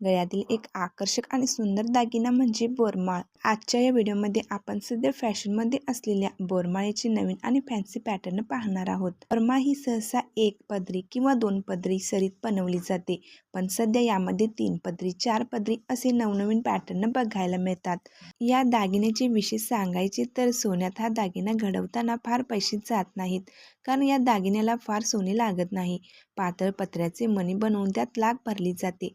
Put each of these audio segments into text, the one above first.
गळ्यातील एक आकर्षक आणि सुंदर दागिना म्हणजे बोरमाळ. आजच्या या व्हिडिओमध्ये आपण सध्या फॅशनमध्ये असलेल्या बोरमाळेचे नवीन आणि फॅन्सी पॅटर्न पाहणार आहोत. बोरमाळ ही सहसा एक पदरी किंवा दोन पदरी सरीत बनवली जाते पण सध्या यामध्ये तीन पदरी चार पदरी असे नवनवीन पॅटर्न बघायला मिळतात. या दागिन्याचे विशेष सांगायचे तर सोन्यात हा दागिना घडवताना फार पैसे जात नाहीत कारण या दागिन्याला फार सोने लागत नाही. पातळ पत्र्याचे मणी बनवून त्यात लाग भरली जाते.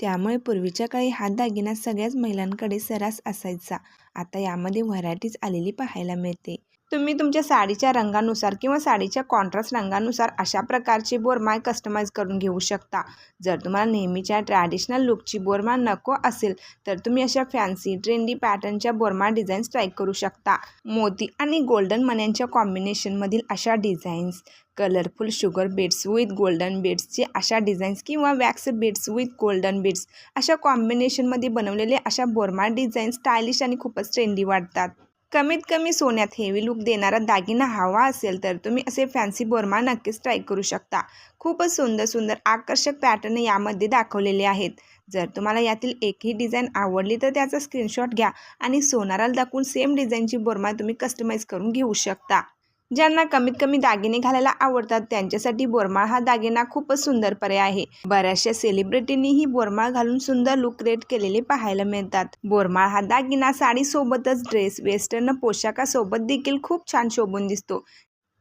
त्यामुळे पूर्वीच्या काळी हा दागिना सगळ्याच महिलांकडे सरास असायचा. आता यामध्ये व्हरायटीज आलेली पाहायला मिळते. तुम्ही तुमच्या साडीच्या रंगानुसार किंवा साडीच्या कॉन्ट्रास्ट रंगानुसार अशा प्रकारचे बोरमाय कस्टमाइज करून घेऊ शकता. जर तुम्हाला नेहमीच्या ट्रॅडिशनल लुकची बोरमाळ नको असेल तर तुम्ही अशा फॅन्सी ट्रेंडी पॅटर्नच्या बोरमाळ डिझाईन्स ट्राय करू शकता. मोती आणि गोल्डन मण्यांच्या कॉम्बिनेशनमधील अशा designs colourful sugar beads with golden बीड्सचे अशा डिझाईन्स किंवा wax beads with golden beads अशा कॉम्बिनेशनमध्ये बनवलेले अशा बोरमाळ डिझाईन्स स्टायलिश आणि खूपच ट्रेंडी वाटतात. कमीत कमी सोन्यात हेवी लुक देणारा दागिना हवा असेल तर तुम्ही असे फॅन्सी बोरमा नक्कीच ट्राय करू शकता. खूपच सुंदर सुंदर आकर्षक पॅटर्न यामध्ये दाखवलेले आहेत. जर तुम्हाला यातील एकही डिझाईन आवडली तर त्याचा स्क्रीनशॉट घ्या आणि सोनाराला दाखवून सेम डिझाईनची बोरमा तुम्ही कस्टमाइज करून घेऊ शकता. ज्यांना कमीत कमी दागिने घालायला आवडतात त्यांच्यासाठी बोरमाळ हा दागिना खूपच सुंदर पर्याय आहे. बऱ्याचशा सेलिब्रिटींनीही बोरमाळ घालून सुंदर लुक क्रिएट केलेले पाहायला मिळतात. बोरमाळ हा दागिना साडीसोबतच ड्रेस वेस्टर्न पोशाखासोबत देखील खूप छान शोभून दिसतो.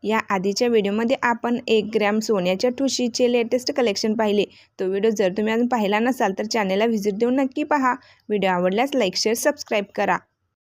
या आधीच्या व्हिडिओमध्ये आपण एक ग्रॅम सोन्याच्या ठुशीचे लेटेस्ट कलेक्शन पाहिले. तो व्हिडिओ जर तुम्ही अजून पाहिला नसाल तर चॅनलला व्हिजिट देऊन नक्की पहा. व्हिडिओ आवडल्यास लाईक शेअर सबस्क्राईब करा.